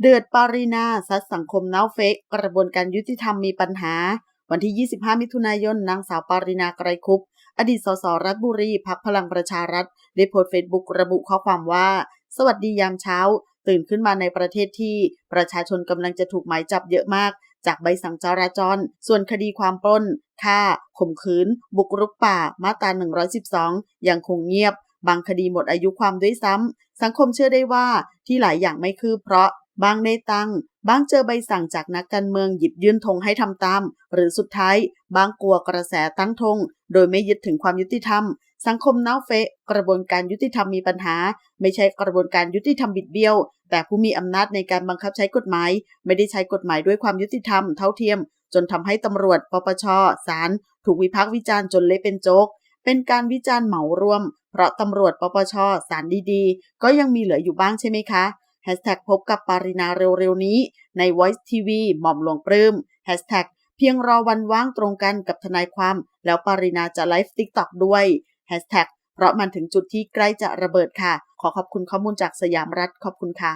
เดือดปารีนาซัดสังคมเน่าเฟกกระบวนการยุติธรรมมีปัญหา วันที่ 25 มิถุนายน นางสาวปารินาไกรคุปอดีตสสรัฐบุรีพักพลังประชารัฐ ได้โพสต์เฟซบุ๊กระบุข้อความว่า สวัสดียามเช้า ตื่นขึ้นมาในประเทศที่ ประชาชนกำลังจะถูกหมายจับเยอะมาก จากใบสั่งจราจร ส่วนคดีความปล้นฆ่าข่มขืน บุกรุกป่า มาตรา 112 ยังคงเงียบ บางคดีหมดอายุความด้วยซ้ำสังคมเชื่อได้ว่าที่หลายอย่างไม่คืบเพราะ บางได้ตังบางเจอใบสั่งจากนักการเมืองหยิบยื่นธงให้ทำตาม หรือสุดท้าย บางกลัวกระแสตั้งธงโดยไม่ยึดถึงความยุติธรรม สังคมเน่าเฟะ กระบวนการยุติธรรมมีปัญหา ไม่ใช่กระบวนการยุติธรรมบิดเบี้ยว แต่ผู้มีอำนาจในการบังคับใช้กฎหมาย ไม่ได้ใช้กฎหมายด้วยความยุติธรรมเท่าเทียม จนทำให้ตำรวจปปชศาลถูกวิพากษ์วิจารณ์จนเละเป็นโจกเป็นการวิจารณ์เหมารวม เพราะตำรวจปปชศาลดีๆ ก็ยังมีเหลืออยู่บ้างใช่ไหมคะ แฮชแท็กพบกับปารินาเร็วๆนี้ใน Voice TV หม่อมหลวงปลื้มแฮชแท็กเพียงรอวันว่างตรงกันกับทนายความ แล้วปารินาจะไลฟ์ติ๊กต็อกด้วยแฮชแท็กเพราะมันถึงจุดที่ใกล้จะระเบิดค่ะ ขอขอบคุณข้อมูลจากสยามรัฐขอบคุณค่ะ